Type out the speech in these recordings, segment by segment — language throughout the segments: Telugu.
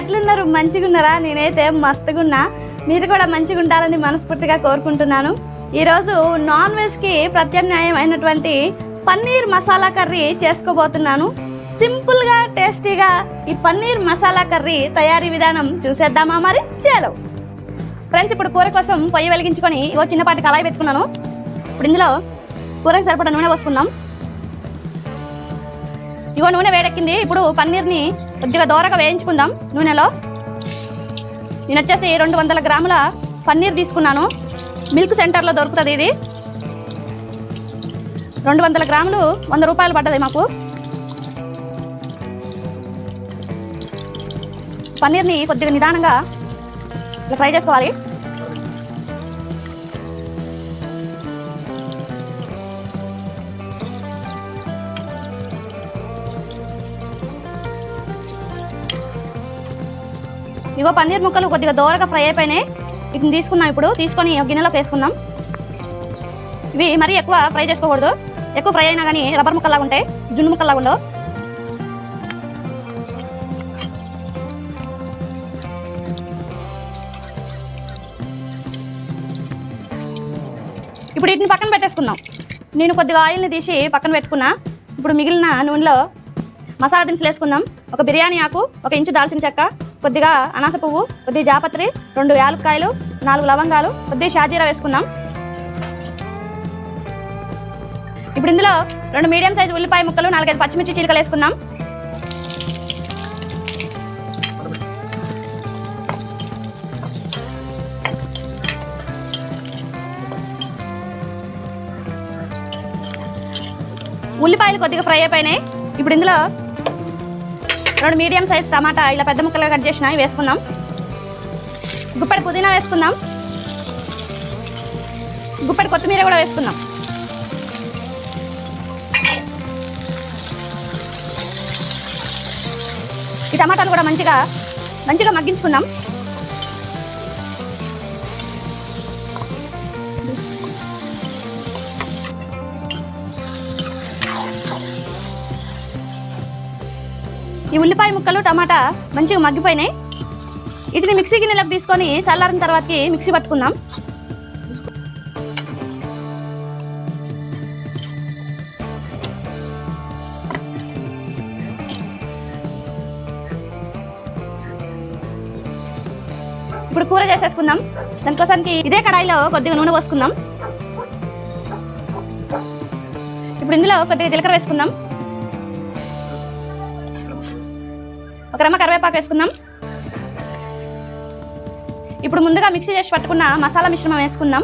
ఎట్లున్నారు? మంచిగున్నారా? నేనైతే మస్తుగా ఉన్నా మీరు కూడా మంచిగా ఉండాలని మనస్ఫూర్తిగా కోరుకుంటున్నాను. ఈరోజు నాన్ వెజ్కి ప్రత్యామ్నాయం అయినటువంటి పన్నీర్ మసాలా కర్రీ చేసుకోబోతున్నాను. సింపుల్గా టేస్టీగా ఈ పన్నీర్ మసాలా కర్రీ తయారీ విధానం చూసేద్దామా మరి? చేలో. ఫ్రెండ్స్ ఇప్పుడు కూర కోసం పొయ్యి వెలిగించుకొని ఓ చిన్నపాటి కళాయి పెట్టుకున్నాను. ఇప్పుడు ఇందులో కూరకు సరిపడా నూనె పోసుకుందాం. ఇగో నూనె వేడెక్కింది. ఇప్పుడు పన్నీర్ని కొద్దిగా దోరగా వేయించుకుందాం నూనెలో. నేను వచ్చేసి రెండు వందల గ్రాముల పన్నీర్ తీసుకున్నాను. మిల్క్ సెంటర్లో దొరుకుతుంది ఇది. రెండు వందల గ్రాములు వంద రూపాయలు పడ్డది మాకు. పన్నీర్ని కొద్దిగా నిదానంగా ఇలా ఫ్రై చేసుకోవాలి. ఇగో పన్నీర్ ముక్కలు కొద్దిగా దోరగా ఫ్రై అయిపోయినాయి. వీటిని తీసుకున్నాం ఇప్పుడు. తీసుకొని గిన్నెలో గిన్నెలోకి వేసుకుందాం. ఇవి మరీ ఎక్కువ ఫ్రై చేసుకోకూడదు. ఎక్కువ ఫ్రై అయినా కానీ రబ్బర్ ముక్కల్లాగా ఉంటాయి. జున్ను ముక్కల్లాగా ఉండవు. ఇప్పుడు వీటిని పక్కన పెట్టేసుకుందాం. నేను కొద్దిగా ఆయిల్ని తీసి పక్కన పెట్టుకున్నా. ఇప్పుడు మిగిలిన నూనెలో మసాలా దినుసులు వేసుకుందాం. ఒక బిర్యానీ ఆకు ఒక ఇంచు దాల్చిన చెక్క కొద్దిగా అనాస పువ్వు కొద్దిగా జాపత్రి రెండు యాలక్కాయలు నాలుగు లవంగాలు కొద్దిగా షాజీరా వేసుకుందాం. ఇప్పుడు ఇందులో రెండు మీడియం సైజు ఉల్లిపాయ ముక్కలు నాలుగైదు పచ్చిమిర్చి చీలికలు వేసుకుందాం. ఉల్లిపాయలు కొద్దిగా ఫ్రై అయిపోయినాయి. ఇప్పుడు ఇందులో రెండు మీడియం సైజ్ టమాటా ఇలా పెద్ద ముక్కలుగా కట్ చేసిన వేసుకుందాం. గుప్పటి పుదీనా వేసుకుందాం. గుప్పటి కొత్తిమీర కూడా వేసుకుందాం. ఈ టమాటాలు కూడా మంచిగా మంచిగా మగ్గించుకుందాం. ఈ ఉల్లిపాయ ముక్కలు టమాటా మంచిగా మగ్గిపోయినాయి. వీటిని మిక్సీ గిన్నెలకు తీసుకొని చల్లారిన తర్వాతకి మిక్సీ పట్టుకుందాం. ఇప్పుడు కూర చేసేసుకుందాం. దానికోసానికి ఇదే కడాయిలో కొద్దిగా నూనె పోసుకుందాం. ఇప్పుడు ఇందులో కొద్దిగా జీలకర్ర వేసుకుందాం. ఒక కరివేపాకు వేసుకుందాం. ఇప్పుడు ముందుగా మిక్సీ చేసి పట్టుకున్న మసాలా మిశ్రమం వేసుకుందాం.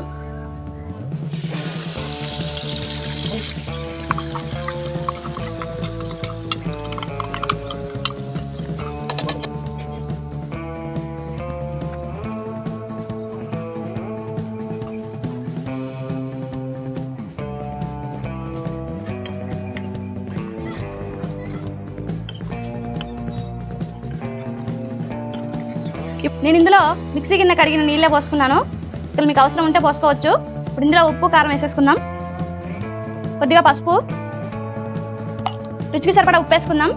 నేను ఇందులో మిక్సీ గిన్నె కడిగిన నీళ్ళే పోసుకున్నాను. ఇక్కడ మీకు అవసరం ఉంటే పోసుకోవచ్చు. ఇప్పుడు ఇందులో ఉప్పు కారం వేసేసుకుందాం. కొద్దిగా పసుపు. రుచికి సరిపడా ఉప్పు వేసుకుందాం.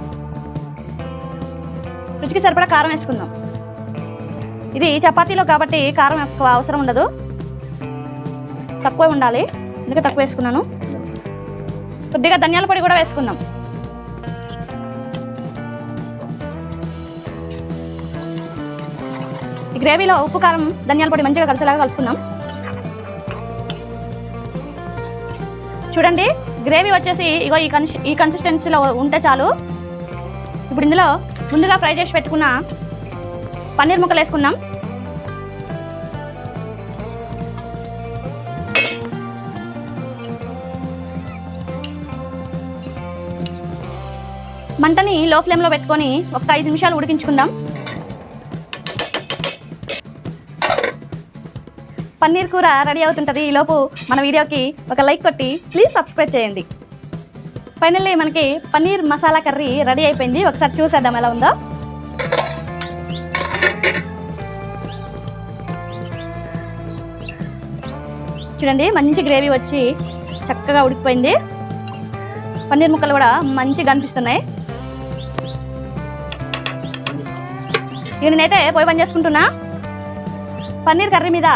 రుచికి సరిపడా కారం వేసుకుందాం. ఇది చపాతీలో కాబట్టి కారం ఎక్కువ అవసరం ఉండదు. తక్కువ ఉండాలి. అందుకే తక్కువ వేసుకున్నాను. కొద్దిగా ధనియాల పొడి కూడా వేసుకుందాం. ఈ గ్రేవీలో ఉప్పు కారం ధనియాల పొడి మంచిగా కలిసేలాగా కలుపుకుందాం. చూడండి గ్రేవీ వచ్చేసి ఇగో ఈ కన్సి ఈ కన్సిస్టెన్సీలో ఉంటే చాలు. ఇప్పుడు ఇందులో ముందుగా ఫ్రై చేసి పెట్టుకున్న పన్నీర్ ముక్కలు వేసుకుందాం. మంటని లో ఫ్లేమ్లో పెట్టుకొని ఒక ఐదు నిమిషాలు ఉడికించుకుందాం. పన్నీర్ కూర రెడీ అవుతుంటుంది. ఈలోపు మన వీడియోకి ఒక లైక్ కొట్టి ప్లీజ్ సబ్స్క్రైబ్ చేయండి. ఫైనల్లీ మనకి పన్నీర్ మసాలా కర్రీ రెడీ అయిపోయింది. ఒకసారి చూసేద్దాం ఎలా ఉందో. చూడండి మంచి గ్రేవీ వచ్చి చక్కగా ఉడికిపోయింది. పన్నీర్ ముక్కలు కూడా మంచిగా కనిపిస్తున్నాయి ఇక నేనైతే పోయి పని చేసుకుంటున్నా. పన్నీర్ కర్రీ మీద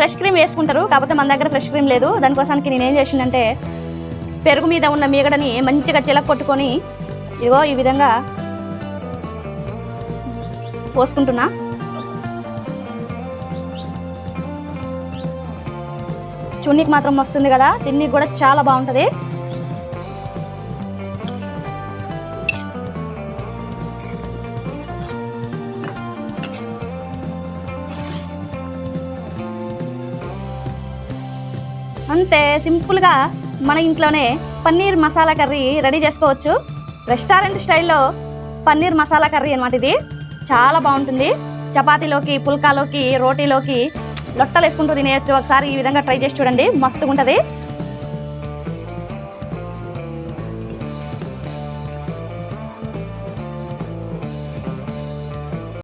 ఫ్రెష్ క్రీమ్ వేసుకుంటారు కాకపోతే మన దగ్గర ఫ్రెష్ క్రీమ్ లేదు. దానికోసానికి నేను ఏం చేసిందంటే పెరుగు మీద ఉన్న మీగడని మంచిగా చిలక కొట్టుకొని ఇదిగో ఈ విధంగా పోసుకుంటున్నా. చున్నీకి మాత్రం వస్తుంది కదా తిన్నీకి కూడా చాలా బాగుంటుంది. అంతే సింపుల్గా మన ఇంట్లోనే పన్నీర్ మసాలా కర్రీ రెడీ చేసుకోవచ్చు. రెస్టారెంట్ స్టైల్లో పన్నీర్ మసాలా కర్రీ అనమాట ఇది. చాలా బాగుంటుంది. చపాతీలోకి పుల్కాలోకి రోటీలోకి లొట్టలు వేసుకుంటూ తినేయచ్చు. ఒకసారి ఈ విధంగా ట్రై చేసి చూడండి. మస్తుగా ఉంటుంది